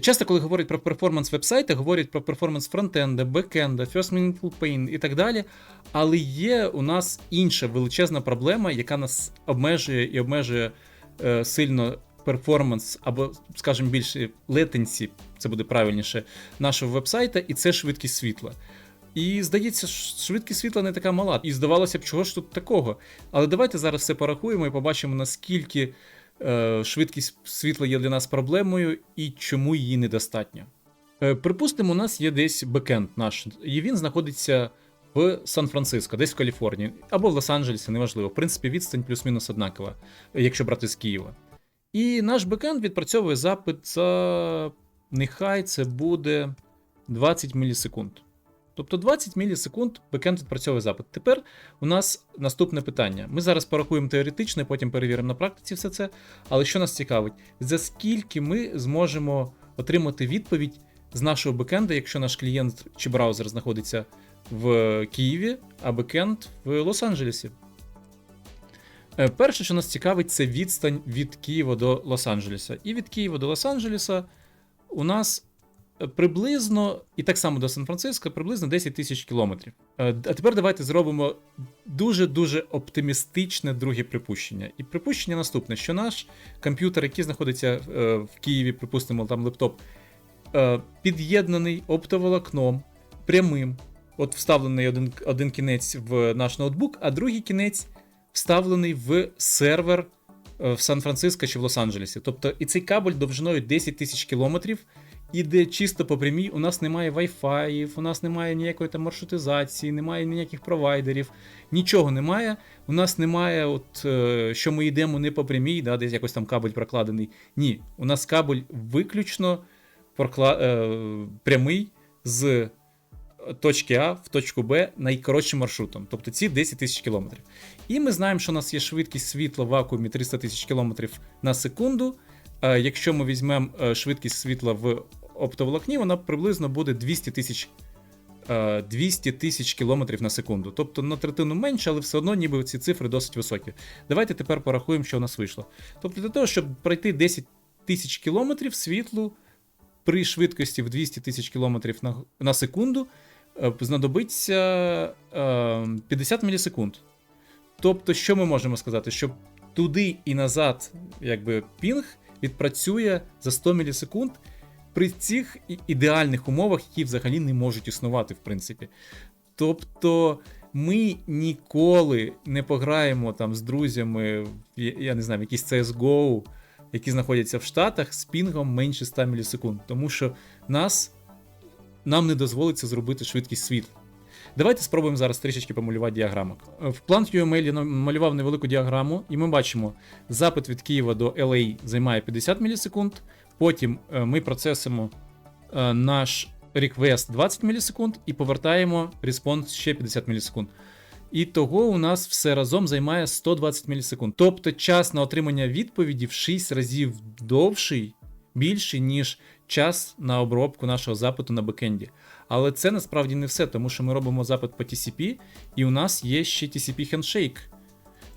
Часто, коли говорять про перформанс вебсайта, говорять про перформанс фронтенда, бекенда, first meaningful pain і так далі. Але є у нас інша величезна проблема, яка нас обмежує і обмежує е, сильно перформанс, або, скажімо, більше летенсі, це буде правильніше, нашого вебсайта, і це швидкість світла. І здається, швидкість світла не така мала. І здавалося б, чого ж тут такого. Але давайте зараз все порахуємо і побачимо, наскільки швидкість світла є для нас проблемою і чому її недостатньо. Е, припустимо, у нас є десь бекенд наш, і він знаходиться в Сан-Франциско, десь в Каліфорнії, або в Лос-Анджелесі, неважливо. В принципі, відстань плюс-мінус однакова, е, якщо брати з Києва. І наш бекенд відпрацьовує запит за нехай це буде 20 мілісекунд. Тобто 20 мілісекунд бекенд відпрацьовує запит. Тепер у нас наступне питання. Ми зараз порахуємо теоретично, потім перевіримо на практиці все це. Але що нас цікавить, за скільки ми зможемо отримати відповідь з нашого бекенда, якщо наш клієнт чи браузер знаходиться в Києві, а бекенд в Лос-Анджелесі. Е, Перше, що нас цікавить, це відстань від Києва до Лос-Анджелеса. І від Києва до Лос-Анджелеса у нас приблизно, і так само до Сан-Франциско, приблизно 10 тисяч кілометрів. Е, А тепер давайте зробимо дуже-дуже оптимістичне друге припущення. І припущення наступне: що наш комп'ютер, який знаходиться е, в Києві, припустимо, там лептоп, е, під'єднаний оптоволокном прямим. От вставлений один, один кінець в наш ноутбук, а другий кінець вставлений в сервер в Сан-Франциско чи в Лос-Анджелесі. Тобто і цей кабель довжиною 10 тисяч кілометрів іде чисто по прямій. У нас немає Wi-Fi, у нас немає ніякої там маршрутизації, немає ніяких провайдерів, нічого немає. У нас немає, от е, що ми йдемо не по прямій, да, десь якось там кабель прокладений. Ні, у нас кабель виключно прокла... е, прямий з точки А в точку Б найкоротшим маршрутом, тобто ці 10 тисяч кілометрів. І ми знаємо, що у нас є швидкість світла в вакуумі 300 тисяч кілометрів на секунду. Е, Якщо ми візьмемо е, швидкість світла в оптоволокні, вона приблизно буде 200 тисяч е, 200 тисяч кілометрів на секунду. Тобто на третину менше, але все одно ніби ці цифри досить високі. Давайте тепер порахуємо, що у нас вийшло. Тобто для того, щоб пройти 10 тисяч кілометрів світлу при швидкості в 200 тисяч кілометрів на, на секунду е, знадобиться е, 50 мілісекунд. Тобто, що ми можемо сказати? Що туди і назад, якби пінг відпрацює за 100 мілісекунд при цих ідеальних умовах, які взагалі не можуть існувати, в принципі. Тобто. Ми ніколи не пограємо там з друзями, я не знаю, в якийсь CSGO, які знаходяться в Штатах з пінгом менше 100 мілісекунд, тому що нас, нам не дозволиться зробити швидкість світла. Давайте спробуємо зараз трішечки помалювати діаграмок. Е, В Plant UML я намалював невелику діаграму, і ми бачимо, запит від Києва до LA займає 50 мілісекунд. Потім е, ми процесимо е, наш request 20 мілісекунд і повертаємо респонс ще 50 мілісекунд. І того у нас все разом займає 120 мілісекунд. Тобто час на отримання відповіді в 6 разів довший, більший, ніж час на обробку нашого запиту на бекенді. Але це насправді не все, тому що ми робимо запит по TCP, і у нас є ще TCP Handshake.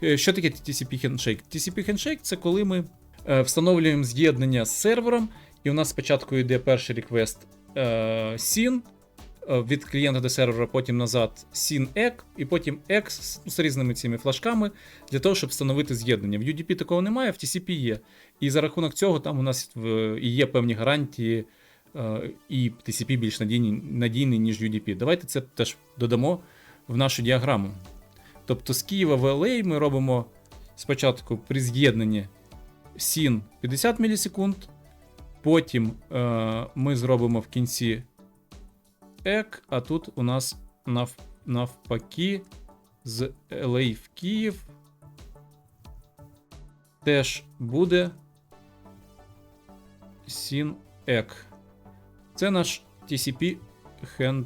Е, Що таке TCP Handshake? TCP Handshake це коли ми е, встановлюємо з'єднання з сервером, і у нас спочатку йде перший реквест SYN е, від клієнта до сервера, потім назад SYN-EC, і потім EX з, різними цими флажками для того, щоб встановити з'єднання. В UDP такого немає, в TCP є. І за рахунок цього там у нас і є певні гарантії, і TCP більш надійний, надійний, ніж UDP. Давайте це теж додамо в нашу діаграму. Тобто з Києва в LA ми робимо спочатку при з'єднанні SYN 50 мілісекунд, потім е, ми зробимо в кінці EC, а тут у нас нав, навпаки з LA в Київ теж буде SYN-EC. Це наш TCP Handshake.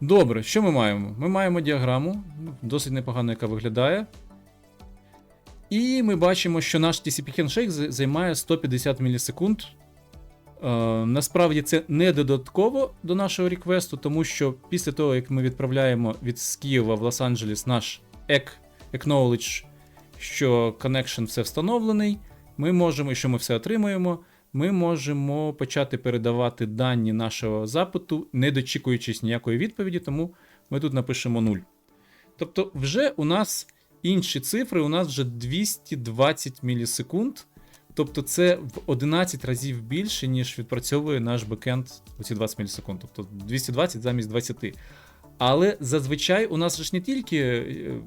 Добре, що ми маємо? Ми маємо діаграму, досить непогано, яка виглядає. І ми бачимо, що наш TCP Handshake займає 150 мілісекунд. Е, насправді це не додатково до нашого реквесту, тому що після того, як ми відправляємо від з Києва в Лос-Анджелес наш EC, acknowledge, що connection все встановлений, ми можемо і що ми все отримуємо. Ми можемо почати передавати дані нашого запиту, не дочікуючись ніякої відповіді, тому ми тут напишемо 0. Тобто, вже у нас інші цифри, у нас вже 220 мілісекунд. Тобто це в 11 разів більше, ніж відпрацьовує наш бекенд у ці 20 мілісекунд. Тобто 220 замість 20. Але зазвичай у нас ж не тільки е,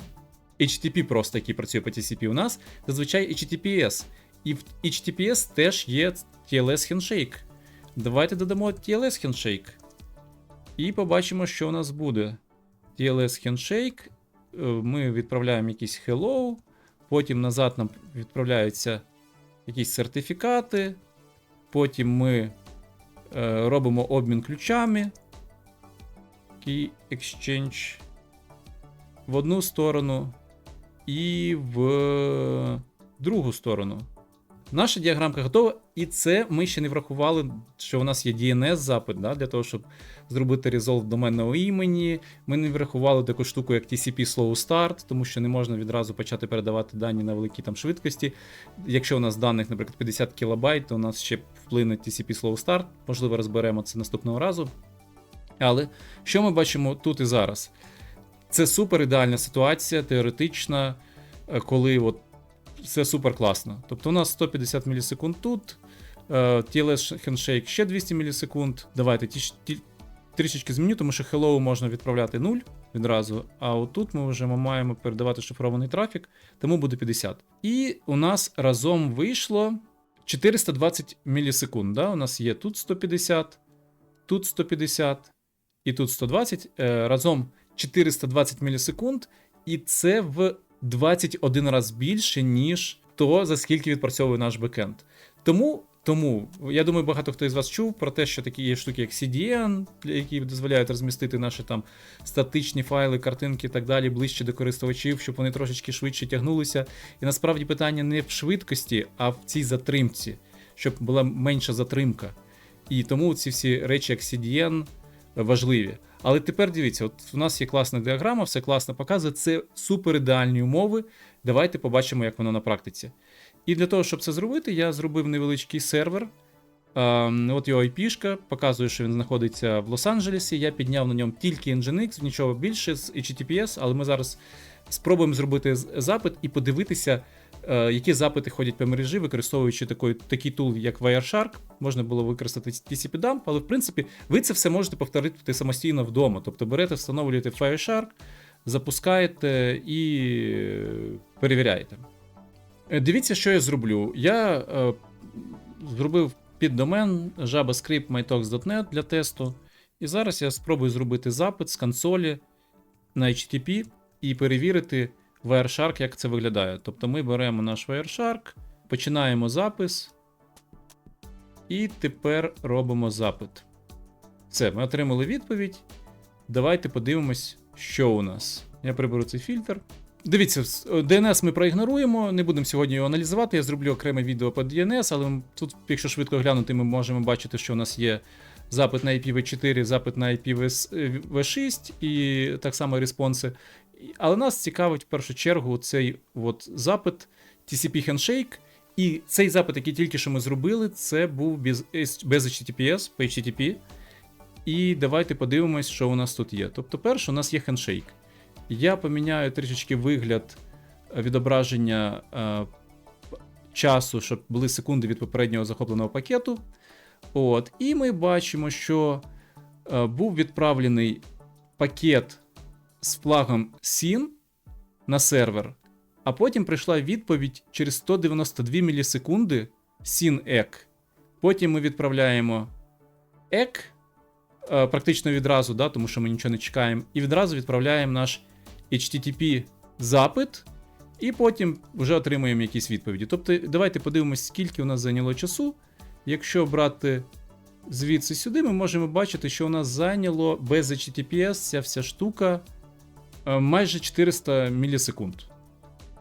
HTTP просто, який працює по TCP, у нас зазвичай HTTPS. І в HTTPS теж є TLS Handshake. Давайте додамо TLS Handshake. І побачимо, що у нас буде. TLS Handshake. е, Ми відправляємо якийсь hello. Потім назад нам відправляються якісь сертифікати. Потім ми е, робимо обмін ключами. Key Exchange в одну сторону і в другу сторону. Наша діаграмка готова, і це ми ще не врахували, що у нас є DNS-запит да, для того, щоб зробити резолв доменного імені. Ми не врахували таку штуку, як TCP Slow Start, тому що не можна відразу почати передавати дані на великій там швидкості. Якщо у нас даних, наприклад, 50 кБ, то у нас ще вплине TCP Slow Start. Можливо, розберемо це наступного разу. Але що ми бачимо тут і зараз? Це супер ідеальна ситуація, теоретична, е, коли от все супер класно. Тобто у нас 150 мілісекунд тут, е, TLS Handshake ще 200 мілісекунд. Давайте ті, ті, трішечки зміню, тому що hello можна відправляти 0 відразу, а отут ми вже маємо передавати шифрований трафік, тому буде 50. І у нас разом вийшло 420 мілісекунд. Да? У нас є тут 150, тут 150 і тут 120. Е, разом 420 мілісекунд, і це в 21 раз більше, ніж то, за скільки відпрацьовує наш бекенд. Тому, тому я думаю, багато хто із вас чув про те, що такі є штуки, як CDN, які дозволяють розмістити наші там статичні файли, картинки і так далі ближче до користувачів, щоб вони трошечки швидше тягнулися. І насправді питання не в швидкості, а в цій затримці, щоб була менша затримка. І тому ці всі речі, як CDN, важливі. Але тепер дивіться, от у нас є класна діаграма, все класно показує. Це супер ідеальні умови. Давайте побачимо, як воно на практиці. І для того, щоб це зробити, я зробив невеличкий сервер. От його IP, показує, що він знаходиться в Лос-Анджелесі. Я підняв на ньому тільки Nginx, нічого більше з HTTPS, але ми зараз спробуємо зробити запит і подивитися, які запити ходять по мережі, використовуючи такий, такий тул, як Wireshark. Можна було використати TCP-dump, але в принципі ви це все можете повторити самостійно вдома. Тобто берете, встановлюєте Wireshark, запускаєте і е, перевіряєте. Е, Дивіться, що я зроблю. Я е, зробив піддомен javascript mytalks.net для тесту. І зараз я спробую зробити запит з консолі на HTTP і перевірити Wireshark, як це виглядає. Тобто ми беремо наш Wireshark, починаємо запис. І тепер робимо запит. Все, ми отримали відповідь. Давайте подивимось, що у нас. Я приберу цей фільтр. Дивіться, DNS ми проігноруємо, не будемо сьогодні його аналізувати. Я зроблю окреме відео по DNS, але тут, якщо швидко глянути, ми можемо бачити, що у нас є запит на IPv4, запит на IPv6 і так само респонси. Але нас цікавить в першу чергу цей от запит TCP Handshake. І цей запит, який тільки що ми зробили, це був без, без HTTPS по HTTP. І давайте подивимось, що у нас тут є. Тобто, перше, у нас є хендшейк. Я поміняю трішечки вигляд е, відображення е, часу, щоб були секунди від попереднього захопленого пакету. От, і ми бачимо, що е, був відправлений пакет з флагом SYN на сервер, а потім прийшла відповідь через 192 мілісекунди SYN-EC. Потім ми відправляємо EC е, практично відразу, да, тому що ми нічого не чекаємо, і відразу відправляємо наш HTTP запит, і потім вже отримуємо якісь відповіді. Тобто, давайте подивимось, скільки у нас зайняло часу. Якщо брати звідси сюди, ми можемо бачити, що у нас зайняло без HTTPS ця вся штука е, майже 400 мілісекунд.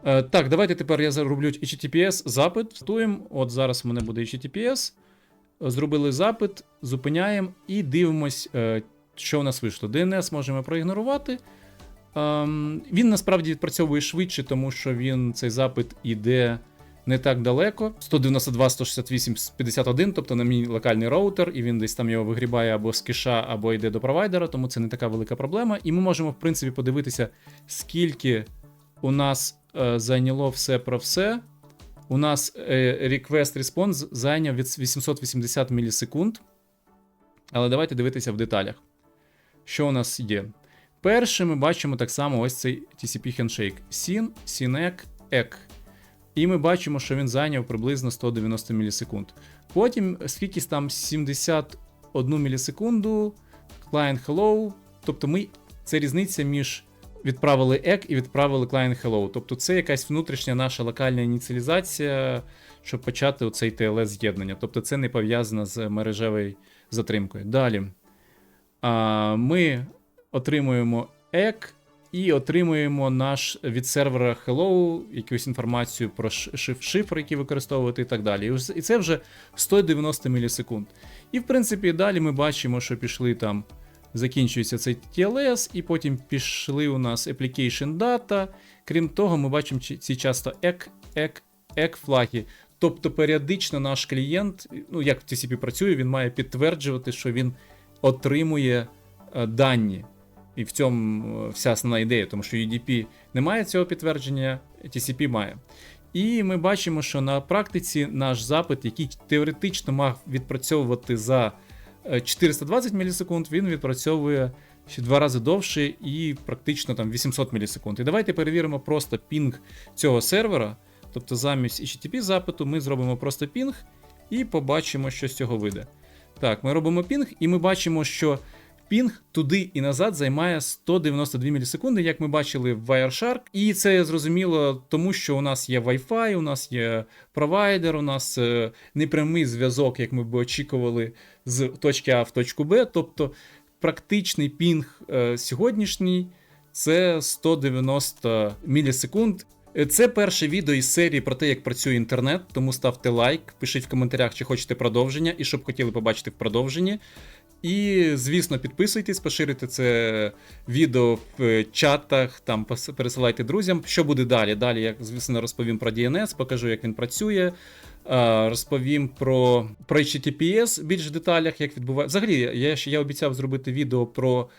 Е, Так, давайте тепер я зароблю HTTPS запит. От зараз у мене буде HTTPS. Зробили запит, зупиняємо і дивимось, е, що у нас вийшло. DNS можемо проігнорувати. Ем, Він насправді відпрацьовує швидше, тому що він цей запит іде не так далеко. 192, 168, 51, тобто на мій локальний роутер, і він десь там його вигрібає або з кеша, або йде до провайдера, тому це не така велика проблема. І ми можемо, в принципі, подивитися, скільки у нас е, зайняло все про все. У нас е, request response зайняв від 880 мілісекунд. Але давайте дивитися в деталях. Що у нас є? Перше, ми бачимо так само ось цей TCP handshake. SYN, SYNEC, EC. І ми бачимо, що він зайняв приблизно 190 мілісекунд. Потім, скільки там 71 мілісекунду, client hello. Тобто ми, це різниця між відправили EC і відправили client hello. Тобто це якась внутрішня наша локальна ініціалізація, щоб почати оцей TLS з'єднання. Тобто це не пов'язано з мережевою затримкою. Далі. А, Ми отримуємо EC і отримуємо наш від сервера Hello якусь інформацію про шифр, який використовувати і так далі. І це вже 190 мілісекунд. І в принципі далі ми бачимо, що пішли там. Закінчується цей TLS, і потім пішли у нас application data. Крім того, ми бачимо ці часто EC, EC, EC флаги. Тобто періодично наш клієнт, ну як в TCP працює, він має підтверджувати, що він отримує е, дані. І в цьому е, вся основна ідея, тому що UDP не має цього підтвердження, TCP має. І ми бачимо, що на практиці наш запит, який теоретично мав відпрацьовувати за е, 420 мілісекунд, він відпрацьовує ще два рази довше і практично там 800 мілісекунд. І давайте перевіримо просто пінг цього сервера. Тобто замість HTTP запиту ми зробимо просто пінг і побачимо, що з цього вийде. Так, ми робимо пінг, і ми бачимо, що пінг туди і назад займає 192 мілісекунди, як ми бачили в Wireshark. І це зрозуміло, тому що у нас є Wi-Fi, у нас є провайдер, у нас е, непрямий зв'язок, як ми б очікували, з точки А в точку Б. Тобто практичний пінг е, сьогоднішній це 190 мілісекунд. Е, Це перше відео із серії про те, як працює інтернет, тому ставте лайк, пишіть в коментарях, чи хочете продовження, і що б хотіли побачити в продовженні. І, звісно, підписуйтесь, поширюйте це відео в е, чатах, там пересилайте друзям. Що буде далі? Далі я, звісно, розповім про DNS, покажу, як він працює. Розповім про, про HTTPS в деталях, як відбувається. Взагалі, я, я обіцяв зробити відео про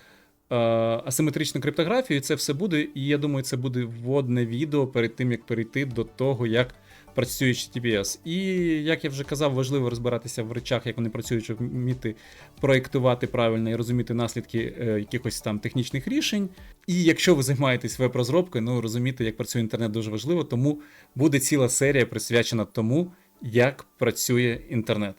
е, асиметричну криптографію, це все буде. І я думаю, це буде вводне відео перед тим, як перейти до того, як працює HTTPS. І як я вже казав, важливо розбиратися в речах, як вони працюють, щоб вміти проєктувати правильно і розуміти наслідки е, якихось там технічних рішень. І якщо ви займаєтесь веб-розробкою, ну розуміти, як працює інтернет, дуже важливо, тому буде ціла серія присвячена тому, як працює інтернет.